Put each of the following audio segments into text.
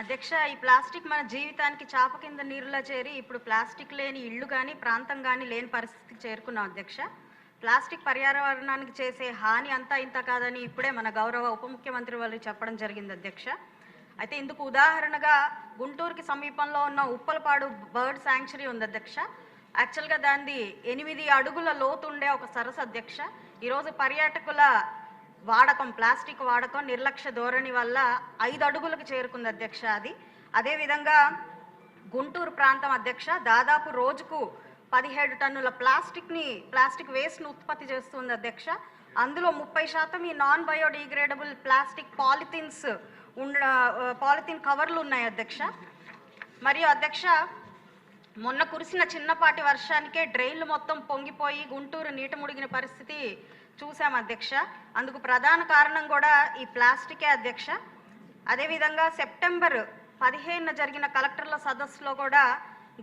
అధ్యక్ష ఈ ప్లాస్టిక్ మన జీవితానికి చాప కింద నీరులా చేరి ఇప్పుడు ప్లాస్టిక్ లేని ఇళ్ళు కానీ ప్రాంతం కానీ లేని పరిస్థితికి చేరుకున్నాం అధ్యక్ష. ప్లాస్టిక్ పర్యావరణానికి చేసే హాని అంతా ఇంత కాదని ఇప్పుడే మన గౌరవ ఉప ముఖ్యమంత్రి వాళ్ళు చెప్పడం జరిగింది అధ్యక్ష. అయితే ఇందుకు ఉదాహరణగా గుంటూరుకి సమీపంలో ఉన్న ఉప్పలపాడు బర్డ్ శాంక్చురీ ఉంది అధ్యక్ష. యాక్చువల్గా దానిది ఎనిమిది అడుగుల లోతు ఉండే ఒక సరస్సు అధ్యక్ష. ఈరోజు పర్యాటకుల వాడకం ప్లాస్టిక్ వాడకం నిర్లక్ష్య ధోరణి వల్ల ఐదు అడుగులకు చేరుకుంది అధ్యక్ష అది. అదేవిధంగా గుంటూరు ప్రాంతం అధ్యక్ష దాదాపు రోజుకు పదిహేడు టన్నుల ప్లాస్టిక్ని ప్లాస్టిక్ వేస్ట్ను ఉత్పత్తి చేస్తుంది అధ్యక్ష. అందులో ముప్పై శాతం ఈ నాన్ బయోడిగ్రేడబుల్ ప్లాస్టిక్ పాలిథిన్స్ ఉండ పాలిథిన్ కవర్లు ఉన్నాయి అధ్యక్ష. మరియు అధ్యక్ష మొన్న కురిసిన చిన్నపాటి వర్షానికే డ్రైన్లు మొత్తం పొంగిపోయి గుంటూరు నీట ముడిగిన పరిస్థితి చూసాం అధ్యక్ష. అందుకు ప్రధాన కారణం కూడా ఈ ప్లాస్టికే అధ్యక్ష. అదేవిధంగా సెప్టెంబర్ పదిహేనున జరిగిన కలెక్టర్ల సదస్సులో కూడా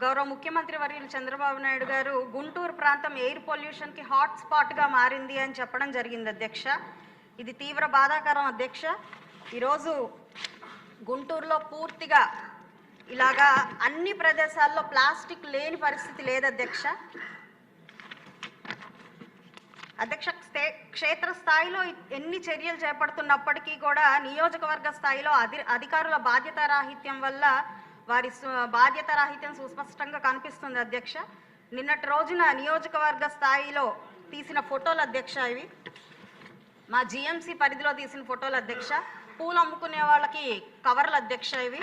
గౌరవ ముఖ్యమంత్రి వర్యులు చంద్రబాబు నాయుడు గారు గుంటూరు ప్రాంతం ఎయిర్ పొల్యూషన్కి హాట్ స్పాట్గా మారింది అని చెప్పడం జరిగింది అధ్యక్ష. ఇది తీవ్ర బాధాకరం అధ్యక్ష. ఈరోజు గుంటూరులో పూర్తిగా ఇలాగా అన్ని ప్రదేశాల్లో ప్లాస్టిక్ లేని పరిస్థితి లేదు అధ్యక్ష. అధ్యక్ష క్షే- క్షేత్ర స్థాయిలో ఎన్ని చర్యలు చేపడుతున్నప్పటికీ కూడా నియోజకవర్గ స్థాయిలో అధి అధికారుల బాధ్యతారాహిత్యం వల్ల వారి బాధ్యత బాధ్యతారాహిత్యం సుస్పష్టంగా కనిపిస్తుంది అధ్యక్ష. నిన్నటి రోజున నియోజకవర్గ స్థాయిలో తీసిన ఫోటోలు అధ్యక్ష ఇవి. మా జిఎంసి పరిధిలో తీసిన ఫోటోలు అధ్యక్ష. పూలు అమ్ముకునే వాళ్ళకి కవర్లు అధ్యక్ష ఇవి.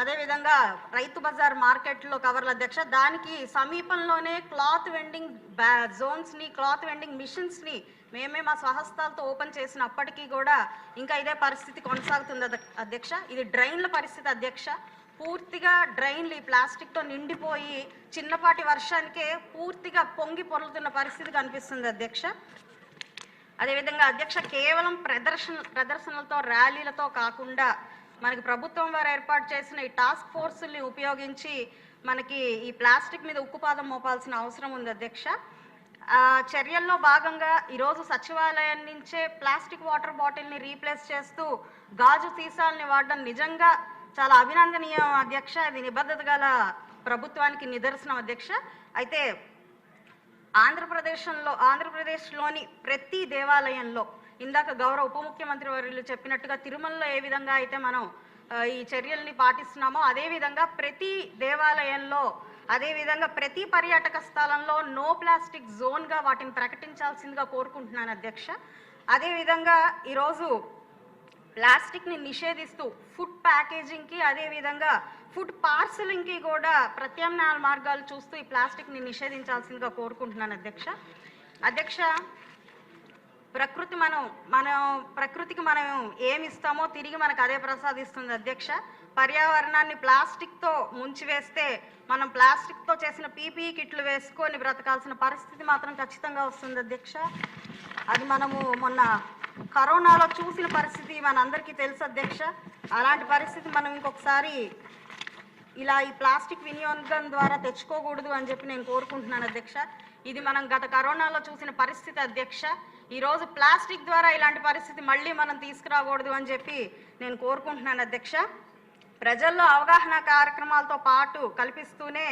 అదేవిధంగా రైతు బజార్ మార్కెట్లో కవర్ల అధ్యక్ష దానికి సమీపంలోనే క్లాత్ వెండింగ్ బ్యా జోన్స్ని క్లాత్ వెండింగ్ మిషన్స్ని మేమే మా స్వహస్తాలతో ఓపెన్ చేసినప్పటికీ కూడా ఇంకా ఇదే పరిస్థితి కొనసాగుతుంది అధ్య- అధ్యక్ష. ఇది డ్రైన్ల పరిస్థితి అధ్యక్ష. పూర్తిగా డ్రైన్లు ఈ ప్లాస్టిక్తో నిండిపోయి చిన్నపాటి వర్షానికే పూర్తిగా పొంగి పొర్లుతున్న పరిస్థితి కనిపిస్తుంది అధ్యక్ష. అదేవిధంగా అధ్యక్ష కేవలం ప్రదర్శన ప్రదర్శనలతో ర్యాలీలతో కాకుండా మనకి ప్రభుత్వం వారు ఏర్పాటు చేసిన ఈ టాస్క్ ఫోర్సుల్ని ఉపయోగించి మనకి ఈ ప్లాస్టిక్ మీద ఉక్కుపాదం మోపాల్సిన అవసరం ఉంది అధ్యక్ష. చర్యల్లో భాగంగా ఈరోజు సచివాలయం నుంచే ప్లాస్టిక్ వాటర్ బాటిల్ని రీప్లేస్ చేస్తూ గాజు సీసాలని వాడడం నిజంగా చాలా అభినందనీయం అధ్యక్ష. ఇది నిబద్ధత గల ప్రభుత్వానికి నిదర్శనం అధ్యక్ష. అయితే ఆంధ్రప్రదేశ్లో ఆంధ్రప్రదేశ్లోని ప్రతి దేవాలయంలో ఇందాక గౌరవ ఉప ముఖ్యమంత్రి వర్యులు చెప్పినట్టుగా తిరుమలలో ఏ విధంగా అయితే మనం ఈ చర్యల్ని పాటిస్తున్నామో అదేవిధంగా ప్రతి దేవాలయంలో అదేవిధంగా ప్రతి పర్యాటక స్థలంలో నో ప్లాస్టిక్ జోన్గా వాటిని ప్రకటించాల్సిందిగా కోరుకుంటున్నాను అధ్యక్ష. అదేవిధంగా ఈరోజు ప్లాస్టిక్ని నిషేధిస్తూ ఫుడ్ ప్యాకేజింగ్కి అదేవిధంగా ఫుడ్ పార్సలింగ్కి కూడా ప్రత్యామ్నాయ మార్గాలు చూస్తూ ఈ ప్లాస్టిక్ని నిషేధించాల్సిందిగా కోరుకుంటున్నాను అధ్యక్ష. అధ్యక్ష ప్రకృతి మనం మనం ప్రకృతికి మనం ఏమి ఇస్తామో తిరిగి మనకు అదే ప్రసాదిస్తుంది అధ్యక్ష. పర్యావరణాన్ని ప్లాస్టిక్తో ముంచివేస్తే మనం ప్లాస్టిక్తో చేసిన పీపీ కిట్లు వేసుకొని బ్రతకాల్సిన పరిస్థితి మాత్రం ఖచ్చితంగా వస్తుంది అధ్యక్ష. అది మనము మొన్న కరోనాలో చూసిన పరిస్థితి మనందరికీ తెలుసు అధ్యక్ష. అలాంటి పరిస్థితి మనం ఇంకొకసారి ఇలా ఈ ప్లాస్టిక్ వినియోగం ద్వారా తెచ్చుకోకూడదు అని చెప్పి నేను కోరుకుంటున్నాను అధ్యక్ష. ఇది మనం గత కరోనాలో చూసిన పరిస్థితి అధ్యక్ష. ఈరోజు ప్లాస్టిక్ ద్వారా ఇలాంటి పరిస్థితి మళ్ళీ మనం తీసుకురాకూడదు అని చెప్పి నేను కోరుకుంటున్నాను అధ్యక్ష. ప్రజల్లో అవగాహన కార్యక్రమాలతో పాటు కల్పిస్తూనే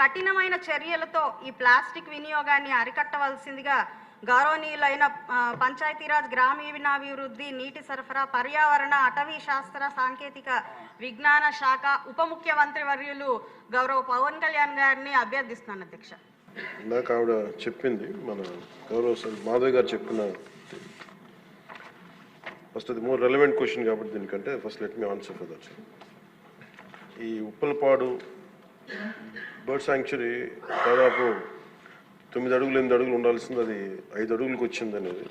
కఠినమైన చర్యలతో ఈ ప్లాస్టిక్ వినియోగాన్ని అరికట్టవలసిందిగా గౌరవనీయులైన పంచాయతీరాజ్ గ్రామీణాభివృద్ధి నీటి సరఫరా పర్యావరణ అటవీ శాస్త్ర సాంకేతిక విజ్ఞాన శాఖ ఉప ముఖ్యమంత్రి వర్యులు గౌరవ పవన్ కళ్యాణ్ గారిని అభ్యర్థిస్తున్నాను అధ్యక్ష. ఇందాక ఆవిడ చెప్పింది మన గౌరవ సభ్యులు మాధవ్ గారు చెప్పిన ఫస్ట్ అది మోర్ రెలవెంట్ క్వశ్చన్ కాబట్టి దీనికంటే first let me answer for that ఈ ఉప్పలపాడు బర్డ్ శాంక్చురీ దాదాపు తొమ్మిది అడుగులు ఎనిమిది అడుగులు ఉండాల్సింది అది ఐదు అడుగులకు వచ్చింది అనేది.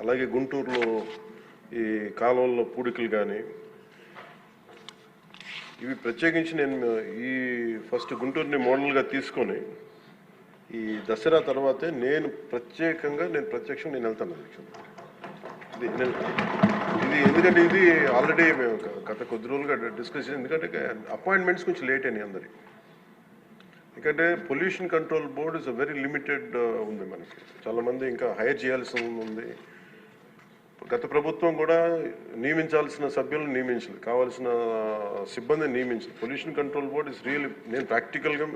అలాగే గుంటూరులో ఈ కాలువల్లో పూడికలు కానీ ఇవి ప్రత్యేకించి నేను ఈ ఫస్ట్ గుంటూరుని మోడల్గా తీసుకొని ఈ దసరా తర్వాతే నేను ప్రత్యేకంగా నేను ప్రత్యక్షం నేను వెళ్తాను ఇది ఇది ఎందుకంటే ఇది ఆల్రెడీ మేము గత కొద్ది రోజులుగా డిస్కస్ చేసి ఎందుకంటే అపాయింట్మెంట్స్ కొంచెం లేట్ అయినాయి అందరి. ఎందుకంటే pollution control board is very limited ఉంది మనకి. చాలామంది ఇంకా హైర్ చేయాల్సి ఉంది. గత ప్రభుత్వం కూడా నియమించాల్సిన సభ్యులను నియమించలేదు. కావాల్సిన uh, సిబ్బందిని నియమించలేదు. Pollution control board is real నేను ప్రాక్టికల్గా